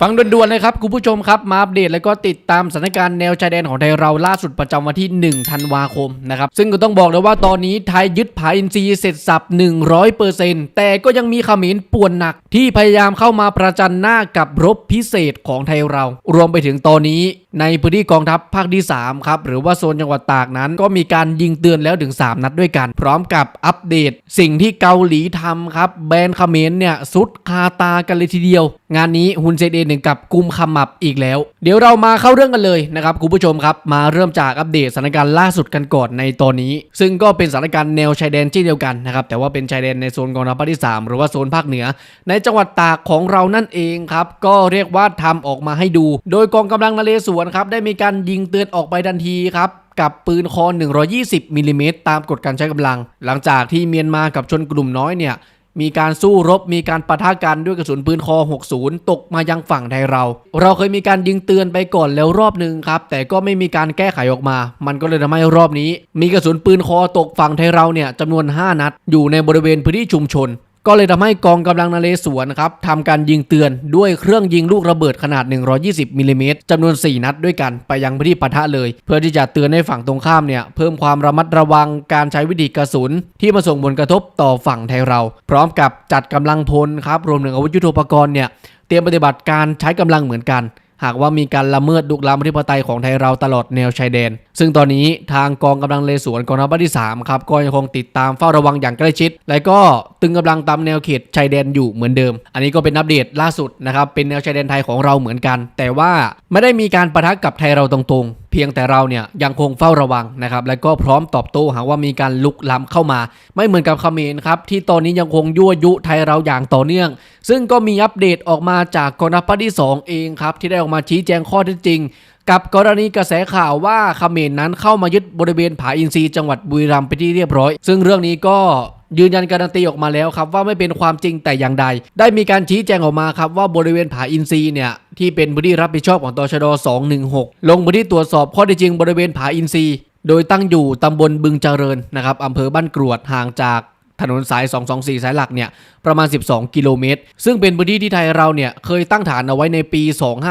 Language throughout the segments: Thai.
ฟังด่วนๆเลยครับ คุณผู้ชมครับ มาอัปเดตแล้วก็ติดตามสถานการณ์แนวชายแดนของไทยเราล่าสุดประจำวันที่ 1 ธันวาคมนะครับ ซึ่งก็ต้องบอกเลยว่าตอนนี้ไทยยึดผาอินทรีย์เสร็จสับ 100%แต่ก็ยังมีขมินป่วนหนักที่พยายามเข้ามาประจันหน้ากับรบพิเศษของไทยเรา รวมไปถึงตอนนี้ ในพื้นที่กองทัพภาคที่3ครับหรือว่าโซนจังหวัดตากนั้น ก็มีการยิงเตือนแล้วถึง 3 นัดด้วยกัน พร้อมกับอัปเดต สิ่งที่เกาหลีทำครับ แบนด์เมรเนี่ยสุดคาตากันเลยทีเดียว งานนี้ฮุนเซนเองถึงกับกุมขมับอีกแล้ว เดี๋ยวเรามาเข้าเรื่องกันเลยนะครับคุณผู้ชมครับมาเริ่มจากอัปเดตสถานการณ์ล่าสุดกันก่อนในตอนนี้ ซึ่งก็เป็นสถานการณ์แนวชายแดนเช่นเดียวกันนะครับแต่ว่าเป็นชายแดนในโซนกองทัพภาคที่ 3 หรือว่าโซนภาคเหนือ ในจังหวัดตากของเรานั่นเองครับก็เรียกว่าทำออกมาให้ดู โดยกองกำลังนเรศวรครับได้มีการยิงเตือนออกไปทันทีครับกับปืนคอ120มิลลิเมตรตามกฎการใช้กำลัง หลังจากที่เมียนมากับชนกลุ่มน้อยเนี่ยมีการสู้รบมีการปะทะกันด้วยกระสุนปืนคอ 60 ตกมายังฝั่งไทยเรา เราเคยมีการยิงเตือนไปก่อนแล้วรอบหนึ่งครับ แต่ก็ไม่มีการแก้ไขออกมา มันก็เลยทำให้รอบนี้ มีกระสุนปืนคอตกฝั่งไทยเราเนี่ยจำนวน 5 นัด อยู่ในบริเวณพื้นที่ชุมชน ก็เลยทำให้กองกำลังนเรศวรครับทำการยิงเตือนด้วยเครื่องยิงลูกระเบิดขนาด 120มิลลิเมตรจำนวน 4 นัดด้วยกันไปยังพื้นที่ปะทะเลย เพื่อที่จะเตือนให้ฝั่งตรงข้ามเนี่ยเพิ่มความระมัดระวังการใช้วิธีกระสุน ที่มาส่งผลกระทบต่อฝั่งไทยเรา พร้อมกับจัดกำลังพลครับรวมถึงอาวุธยุทโธปกรณ์เนี่ยเตรียมปฏิบัติการใช้กำลังเหมือนกัน หากว่ามีการละเมิดดุกล้ำอธิปไตยของไทยเราตลอดแนวชายแดน ซึ่งตอนนี้ทางกองกำลังเลสวนกองทัพที่3ครับก็ยังคงติดตามเฝ้าระวังอย่างใกล้ชิด และก็ตึงกำลังตามแนวเขตชายแดนอยู่เหมือนเดิม อันนี้ก็เป็นอัปเดตล่าสุดนะครับเป็นแนวชายแดนไทยของเราเหมือนกัน แต่ว่าไม่ได้มีการประทะกับไทยเราตรงๆ พียงแต่เราเนี่ยยังคงเฝ้าระวังนะครับ และก็พร้อมตอบโต้หากว่ามีการลุกล้ำเข้ามา ไม่เหมือนกับเขมรครับ ที่ตอนนี้ยังคงยั่วยุไทยเราอย่างต่อเนื่อง ซึ่งก็มีอัปเดตออกมาจากกองทัพที่ 2 เองครับ ที่ได้ออกมาชี้แจงข้อเท็จจริง กับกรณีกระแสข่าวว่าเขมรนั้นเข้ามายึดบริเวณผาอินทรีจังหวัดบุรีรัมย์ไปที่เรียบร้อย ซึ่งเรื่องนี้ก็ยืนยันการันตีออกมาแล้วครับว่าไม่เป็นความจริงแต่อย่างใด ได้มีการชี้แจงออกมาครับว่าบริเวณผาอินทรีเนี่ย ที่เป็นพื้นที่รับผิดชอบของตชด 216 ลงพื้นที่ตรวจสอบข้อเท็จจริงบริเวณผาอินทรีย์ โดยตั้งอยู่ตำบลบึงเจริญนะครับอำเภอบ้านกรวดห่างจาก ถนนสาย 224 สายหลักเนี่ยประมาณ 12 กิโลเมตร ซึ่งเป็นพื้นที่ที่ไทยเราเนี่ยเคยตั้งฐานเอาไว้ในปี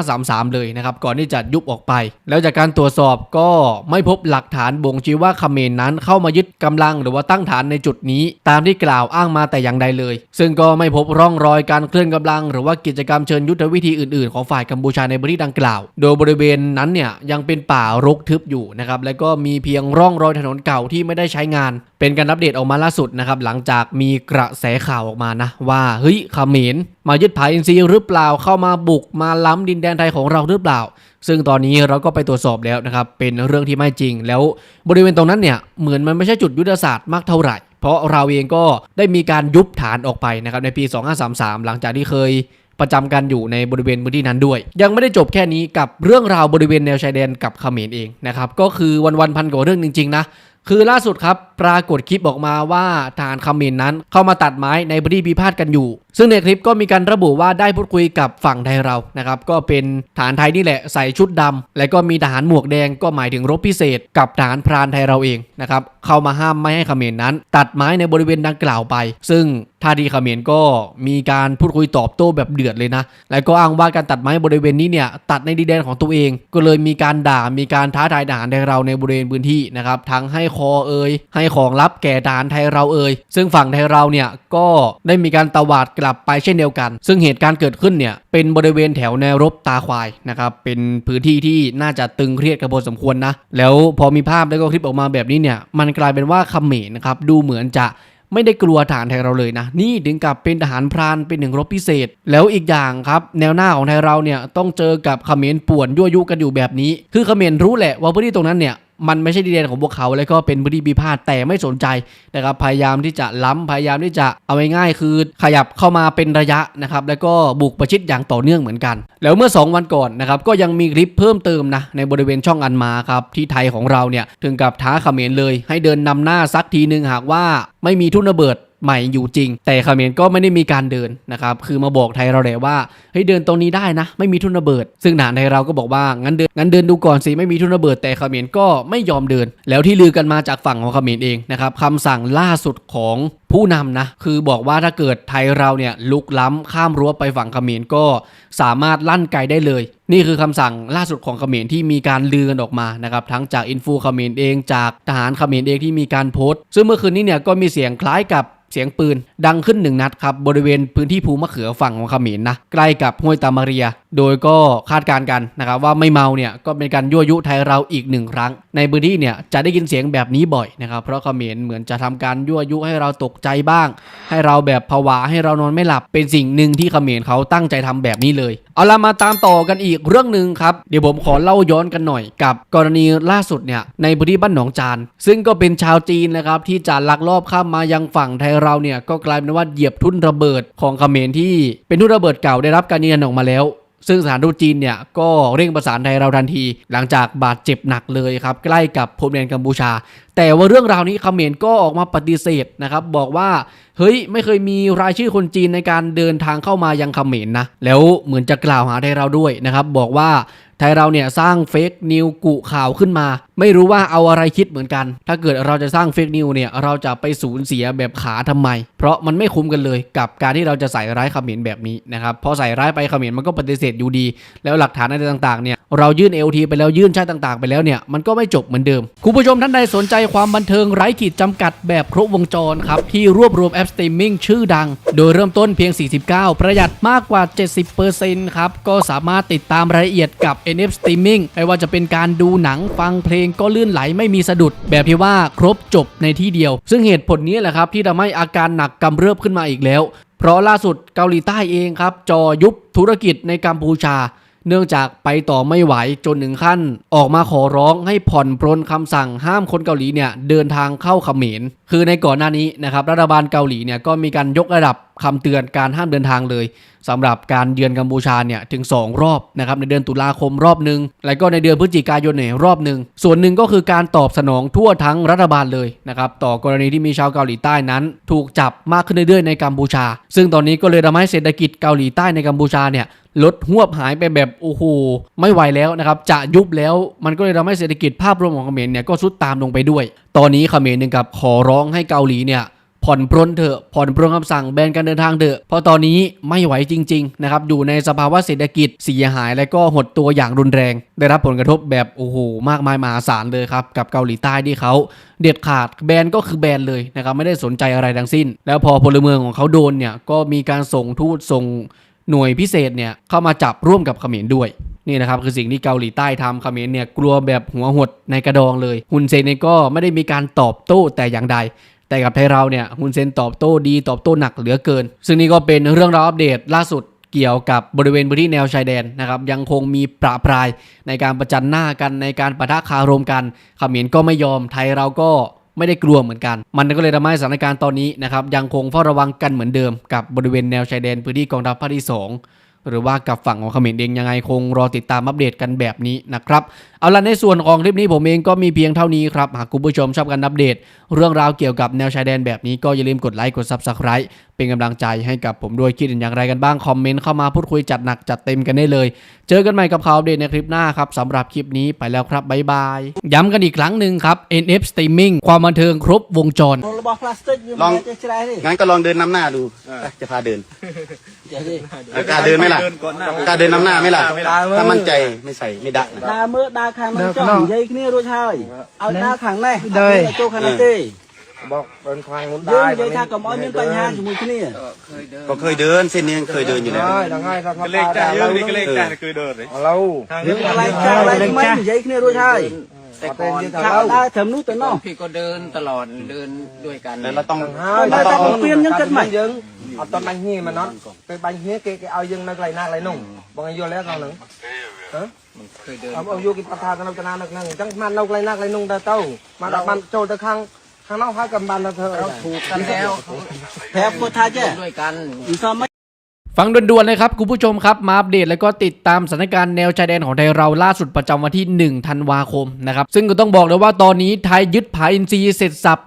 2533 เลยนะครับ ก่อนที่จะยุบออกไป แล้วจากการตรวจสอบก็ไม่พบหลักฐานบ่งชี้ว่าเขมรนั้นเข้ามายึดกำลังหรือว่าตั้งฐานในจุดนี้ ตามที่กล่าวอ้างมาแต่อย่างใดเลย ซึ่งก็ไม่พบร่องรอยการเคลื่อนกำลัง หรือว่ากิจกรรมเชิญยุทธวิธีอื่นๆ ของฝ่ายกัมพูชาในพื้นที่ดังกล่าว โดยบริเวณนั้นเนี่ยยังเป็นป่ารกทึบอยู่นะครับแล้วก็มีเพียงร่องรอยถนนเก่าที่ไม่ได้ใช้งาน เป็นการอัปเดตออกมาล่าสุดนะครับหลังังจากมีกระแสข่าวออกมานะ ว่าเฮ้ยเขมรมายึดผาอินทรีย์หรือเปล่าเข้ามาบุกมาล้ำดินแดนไทยของเราหรือเปล่า ซึ่งตอนนี้เราก็ไปตรวจสอบแล้วนะครับเป็นเรื่องที่ไม่จริง แล้วบริเวณตรงนั้นเนี่ยเหมือนมันไม่ใช่จุดยุทธศาสตร์มากเท่าไหร่ เพราะเราเองก็ได้มีการยุบฐานออกไปนะครับในปี 2533 หลังจากที่เคยประจำกันอยู่ในบริเวณพื้นที่นั้นด้วย ยังไม่ได้จบแค่นี้กับเรื่องราวบริเวณแนวชายแดนกับเขมรเองนะครับก็คือวันวันพันกว่าเรื่องจริงๆนะ คือล่าสุดครับ ปรากฏคลิปออกมาว่าทหารเมนนั้นเข้ามาตัดไม้ในพื้นที่พิพาทกันอยู่ซึ่งในคลิปก็มีการระบุว่าได้พูดคุยกับฝั่งไทยเรานะครับก็เป็นทหารไทยนี่แหละใส่ชุดดำและก็มีทหารหมวกแดงก็หมายถึงรบพิเศษ กับทหารพรานไทยเราเองนะครับเข้ามาห้ามไม่ให้เขมรนั้น ตัดไม้ในบริเวณดังกล่าวไป ซึ่งท่าทีเขมรก็มีการพูดคุยตอบโต้แบบเดือดเลยนะ และก็อ้างว่าการตัดไม้บริเวณนี้เนี่ยตัดในดินแดนของตัวเอง ก็เลยมีการด่ามีการท้าทายทหารไทยเราในบริเวณพื้นที่นะครับทั้งให้คอเอ่ยให้ของลับแก่ทหารไทยเราเอ่ยซึ่งฝั่งไทยเราเนี่ยก็ได้มีการตวาดกลับไปเช่นเดียวกัน ซึ่งเหตุการณ์เกิดขึ้นเนี่ยเป็นบริเวณแถวแนวรบตาควายนะครับเป็นพื้นที่ที่น่าจะตึงเครียดกันพอสมควรนะแล้วพอมีภาพแล้วก็คลิปออกมาแบบนี้เนี่ยมันกลายเป็นว่าเขมรนะครับดูเหมือนจะไม่ได้กลัวทหารไทยเราเลยนะ นี่ถึงกับเป็นทหารพรานเป็นหนึ่งรบพิเศษ แล้วอีกอย่างครับ แนวหน้าของไทยเราเนี่ยต้องเจอกับเขมรป่วนยั่วยุกันอยู่แบบนี้ คือเขมรรู้แหละว่าพื้นที่ตรงนั้นเนี่ยมันไม่ใช่ดินแดนของพวกเขา แล้วก็เป็นพื้นที่พิพาทแต่ไม่สนใจนะครับพยายามที่จะล้ำพยายามที่จะเอาง่ายๆคือขยับเข้ามาเป็นระยะนะครับแล้วก็บุกประชิดอย่างต่อเนื่องเหมือนกัน แล้วเมื่อ 2 วันก่อนนะครับก็ยังมีคลิปเพิ่มเติมนะในบริเวณช่องอันมาครับที่ไทยของเราเนี่ยถึงกับท้าเขมรเลย ให้เดินนำหน้าสักทีหนึ่งหากว่าไม่มีทุ่นระเบิด ใหม่อยู่จริง แต่เมนก็ไม่ได้มีการเดินนะครับคือมาบอกไทยเราแหละว่าเฮ้ยเดินตรงนี้ได้นะ ไม่มีทุนระเบิด ซึ่งฐานไทยเราก็บอกว่างั้นเดินงั้นเดินดูก่อนสิไม่มีทุนระเบิดแต่เมนก็ไม่ยอมเดิน แล้วที่ลือกันมาจากฝั่งของเมนเองนะครับคำสั่งล่าสุดของ ผู้นำนะ คือบอกว่าถ้าเกิดไทยเราเนี่ยลุกล้ำข้ามรั้วไปฝั่งเขมรก็สามารถลั่นไกได้เลย นี่คือคำสั่งล่าสุดของเขมรที่มีการลือกันออกมานะครับทั้งจากอินฟูเขมรเองจากทหารเขมรเองที่มีการโพสต์ ซึ่งเมื่อคืนนี้เนี่ยก็มีเสียงคล้ายกับเสียงปืนดังขึ้นหนึ่งนัดครับ บริเวณพื้นที่ภูมะเขือฝั่งของเขมรนะใกล้กับห้วยตามาเรีย โดยก็คาดการณ์กันนะครับว่าไม่เมาเนี่ยก็เป็นการยั่วยุไทยเราอีกหนึ่งครั้ง ในพื้นที่เนี่ยจะได้ยินเสียงแบบนี้บ่อยนะครับเพราะเขมรเหมือนจะทำการยั่วยุให้เราตกใจบ้าง ให้เราแบบผวาให้เรานอนไม่หลับเป็นสิ่งหนึ่งที่เขมรเขาตั้งใจทำแบบนี้เลย เอาละมาตามต่อกันอีกเรื่องหนึ่งครับเดี๋ยวผมขอเล่าย้อนกันหน่อยกับกรณีล่าสุดเนี่ยในพื้นที่บ้านหนองจาน ซึ่งก็เป็นชาวจีนนะครับที่จะลักลอบข้ามมายังฝั่งไทยเราเนี่ยก็กลายเป็นว่าเหยียบทุ่นระเบิดของเขมรที่เป็นทุ่นระเบิดเก่าได้รับการยืนยันออกมาแล้ว ซึ่งสถานทูตจีนเนี่ยก็เร่งประสานไทยเราทันที หลังจากบาดเจ็บหนักเลยครับ ใกล้กับพรมแดนกัมพูชา แต่ว่าเรื่องราวนี้เขมรก็ออกมาปฏิเสธนะครับ บอกว่าเฮ้ยไม่เคยมีรายชื่อคนจีนในการเดินทางเข้ามายังเขมรนะแล้วเหมือนจะกล่าวหาไทยเราด้วยนะครับ บอกว่า ทยเราเนี่ยสร้างเฟกนิวกุข่าวขึ้นมา ไม่รู้ว่าเอาอะไรคิดเหมือนกัน ถ้าเกิดเราจะสร้างเฟกนิวเนี่ยเราจะไปสูญเสียแบบขาทำไม เพราะมันไม่คุ้มกันเลยกับการที่เราจะใส่ร้ายเขมรแบบนี้นะครับพอใส่ร้ายไปเขมรมันก็ปฏิเสธอยู่ดี แล้วหลักฐานอะไรต่างๆเนี่ยเรายื่น LT ไปแล้วยื่นชาติต่างๆ ไปแล้วเนี่ยมันก็ไม่จบเหมือนเดิมคุณผู้ชมท่านใดสนใจความบันเทิงไร้ขีดจำกัดแบบครบวงจรครับที่รวบรวมแอปสตรีมมิ่งชื่อดัง โดยเริ่มต้นเพียง 49 ประหยัดมากกว่า 70%ครับก็สามารถติดตามรายละเอียดกับ NF Streaming ไม่ว่าจะเป็นการดูหนังฟังเพลงก็ลื่นไหลไม่มีสะดุด แบบที่ว่าครบจบในที่เดียว ซึ่งเหตุผลนี้แหละครับที่ทำให้อาการหนักกำเริบขึ้นมาอีกแล้ว เพราะล่าสุดเกาหลีใต้เองครับจอยุบธุรกิจในกัมพูชา เนื่องจากไปต่อไม่ไหวจนถึงขั้น ออกมาขอร้องให้ผ่อนปรนคำสั่งห้ามคนเกาหลีเนี่ยเดินทางเข้าเขมร คือในก่อนหน้านี้นะครับรัฐบาลเกาหลีเนี่ยก็มีการยกระดับคำเตือนการห้ามเดินทางเลยสำหรับการเยือนกัมพูชาเนี่ยถึง 2 รอบนะครับในเดือนตุลาคมรอบหนึ่งแล้วก็ในเดือนพฤศจิกายนเนี่ยรอบหนึ่งส่วนหนึ่งก็คือการตอบสนองทั่วทั้งรัฐบาลเลยนะครับต่อกรณีที่มีชาวเกาหลีใต้นั้น ถูกจับมากขึ้นเรื่อยๆในกัมพูชา ซึ่งตอนนี้ก็เลยทำให้เศรษฐกิจเกาหลีใต้ในกัมพูชาเนี่ย ลดหวบหายไปแบบโอ้โหไม่ไหวแล้วนะครับจะยุบแล้วมันก็เลยทำให้เศรษฐกิจภาพรวมของเขมรเนี่ยก็สุดตามลงไปด้วย ตอนนี้เขมรนึ่งกับขอร้องให้เกาหลีเนี่ยผ่อนปรนเถอะผ่อนปรนคำสั่งแบนการเดินทางเถอะเพราะตอนนี้ไม่ไหวจริงๆนะครับอยู่ในสภาวะเศรษฐกิจเสียหายและก็หดตัวอย่างรุนแรง ได้รับผลกระทบแบบโอ้โหมากมายมหาศาลเลยครับกับเกาหลีใต้ที่เขาเด็ดขาดแบนก็คือแบนเลยนะครับไม่ได้สนใจอะไรทั้งสิ้น แล้วพอพลเมืองของเขาโดนเนี่ยก็มีการส่งทูตส่ง หน่วยพิเศษเนี่ยเข้ามาจับร่วมกับเขมรด้วยนี่นะครับคือสิ่งที่เกาหลีใต้ทำเขมรเนี่ยกลัวแบบหัวหดในกระดองเลยฮุนเซนเนี่ยก็ไม่ได้มีการตอบโต้แต่อย่างใด แต่กับไทยเราเนี่ยฮุนเซนตอบโต้ดีตอบโต้หนักเหลือเกิน ซึ่งนี่ก็เป็นเรื่องราวอัปเดตล่าสุดเกี่ยวกับบริเวณพื้นที่แนวชายแดนนะครับยังคงมีประปรายในการประจันหน้ากันในการปะทะคารมกันเขมรก็ไม่ยอมไทยเราก็ ไม่ได้กลัวเหมือนกัน มันก็เลยทำให้สถานการณ์ตอนนี้นะครับยังคงเฝ้าระวังกันเหมือนเดิมกับบริเวณแนวชายแดนพื้นที่กองทัพภาคที่ 2 หรือว่ากับฝั่งของเขมรเองยังไงคงรอติดตามอัปเดตกันแบบนี้นะครับเอาละในส่วนของคลิปนี้ผมเองก็มีเพียงเท่านี้ครับหากคุณผู้ชมชอบการอัปเดต เรื่องราวเกี่ยวกับแนวชายแดนแบบนี้ก็อย่าลืมกดไลค์กด Subscribe เป็นกำลังใจให้กับผมด้วยคิดอย่างไรกันบ้าง คอมเมนต์เข้ามาพูดคุยจัดหนักจัดเต็มกันได้เลย เจอกันใหม่กับข่าวเดตในคลิปหน้าครับสำหรับคลิปนี้ไปแล้วครับบ๊ายบาย ย้ำกันอีกครั้งหนึ่งครับ NF Streaming ความบันเทิงครบวงจรลองงั้นก็ลองเดินนำหน้าดูจะพาเดินกล้าเดินไหมล่ะกล้าเดินนำหน้าไหมล่ะถ้ามั่นใจไม่ใส่ไม่ดักดาเมื่อตาคางมันจ่องยัยนี่รู้ใช่เอาดาขังไหนเดยโจขันเต้ บอกเป็นควายงุ้น យើង ได้ និយាយថាកុំឲ្យមានបញ្ហាជាមួយគ្នា ก็เคยเดินเส้นนี้เคยเดินอยู่แล้ว ได้แล้วไงถ้าเขา เลข ตาย ចាស់ ได้ យើង เรา នេះលេខចាស់គឺដូរទេ เรา យើងកន្លែងចាស់កន្លែងថ្មីនិយាយគ្នារួចហើយ แต่ก่อน ថាដើរត្រឹមនោះទៅនោះ พี่ก็เดินตลอดเดินด้วยกัน แล้วเราต้อง តែតែបំពេញយើងគិតមិន យើងអត់តបាញ់គ្នាមកណត់ពេលបាញ់គ្នាគេគេឲ្យយើងនៅកន្លែងណាកន្លែងនោះបងឲ្យយល់แล้วកន្លែងហ្នឹង เคยเดิน អត់យកគេប្រាប់ថាកន្លែងណានៅហ្នឹងអញ្ចឹងបាននៅកន្លែងណាកន្លែងនោះទៅទៅមកដល់បានចូលទៅខាង ะเลาะให้กันบันล้เธอเราถูกกันแล้วแพ้พุทธะเจ้ด้วยกันอีซ้ไม่ฟังด่วนๆเลยครับ คุณผู้ชมครับ มาอัปเดตแล้วก็ติดตามสถานการณ์แนวชายแดนของไทยเราล่าสุดประจำวันที่ 1 ธันวาคมนะครับ ซึ่งก็ต้องบอกเลยว่าตอนนี้ไทยยึดผาอินซีเสร็จสับ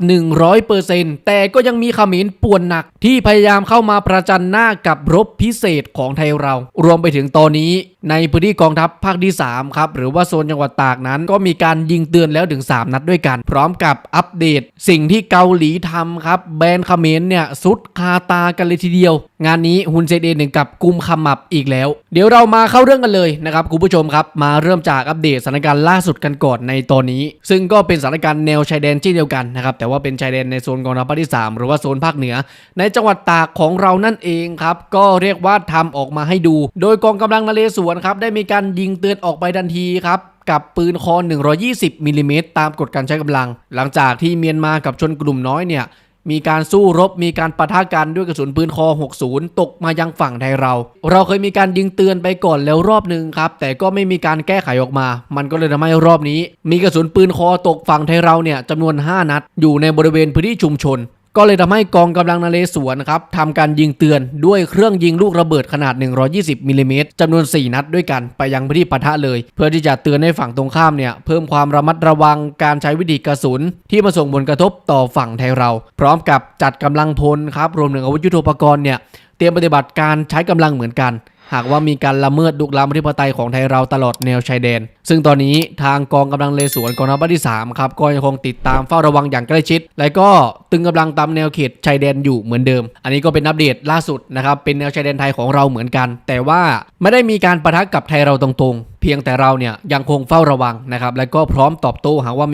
100%แต่ก็ยังมีขมิ้นป่วนหนักที่พยายามเข้ามาประจันหน้ากับรบพิเศษของไทยเรา รวมไปถึงตอนนี้ ในพื้นที่กองทัพภาคที่3ครับหรือว่าโซนจังหวัดตากนั้น ก็มีการยิงเตือนแล้วถึง 3 นัดด้วยกัน พร้อมกับอัปเดต สิ่งที่เกาหลีทำครับแบนด์เขมรเนี่ยสุดคาตากันเลยทีเดียว งานนี้ฮุนเซนเองถึงกับกุมขมับอีกแล้ว เดี๋ยวเรามาเข้าเรื่องกันเลยนะครับคุณผู้ชมครับมาเริ่มจากอัปเดตสถานการณ์ล่าสุดกันก่อนในตอนนี้ ซึ่งก็เป็นสถานการณ์แนวชายแดนเช่นเดียวกันนะครับแต่ว่าเป็นชายแดนในโซนกองทัพภาคที่ 3 หรือว่าโซนภาคเหนือ ในจังหวัดตากของเรานั่นเองครับก็เรียกว่าทำออกมาให้ดู โดยกองกำลังนเรศวรครับได้มีการยิงเตือนออกไปทันทีครับกับปืนคอ 120มิลลิเมตรตามกฎการใช้กำลัง หลังจากที่เมียนมากับชนกลุ่มน้อยเนี่ยมีการสู้รบมีการปะทะกันด้วยกระสุนปืนคอ 60 ตกมายังฝั่งไทยเรา เราเคยมีการยิงเตือนไปก่อนแล้วรอบหนึ่งครับ แต่ก็ไม่มีการแก้ไขออกมา มันก็เลยทำให้รอบนี้ มีกระสุนปืนคอตกฝั่งไทยเราเนี่ยจำนวน 5 นัด อยู่ในบริเวณพื้นที่ชุมชน ก็เลยทำให้กองกำลังนเรศวรครับทำการยิงเตือนด้วยเครื่องยิงลูกระเบิดขนาด 120มิลลิเมตรจำนวน 4 นัดด้วยกันไปยังพื้นที่ปะทะเลย เพื่อที่จะเตือนให้ฝั่งตรงข้ามเนี่ยเพิ่มความระมัดระวังการใช้วิธีกระสุน ที่มาส่งผลกระทบต่อฝั่งไทยเรา พร้อมกับจัดกำลังพลครับรวมถึงอาวุธยุทโธปกรณ์เนี่ยเตรียมปฏิบัติการใช้กำลังเหมือนกัน หากว่ามีการละเมิดลุกล้ำอธิปไตยของไทยเราตลอดแนวชายแดน ซึ่งตอนนี้ทางกองกำลังเลสวนกองทัพที่ 3 ครับ ก็ยังคงติดตามเฝ้าระวังอย่างใกล้ชิด และก็ตึงกำลังตามแนวเขตชายแดนอยู่เหมือนเดิม อันนี้ก็เป็นอัปเดตล่าสุดนะครับเป็นแนวชายแดนไทยของเราเหมือนกัน แต่ว่าไม่ได้มีการประทะกับไทยเราตรงๆ เพียงแต่เราเนี่ยยังคงเฝ้าระวังนะครับและก็พร้อมตอบโต้หากว่ามี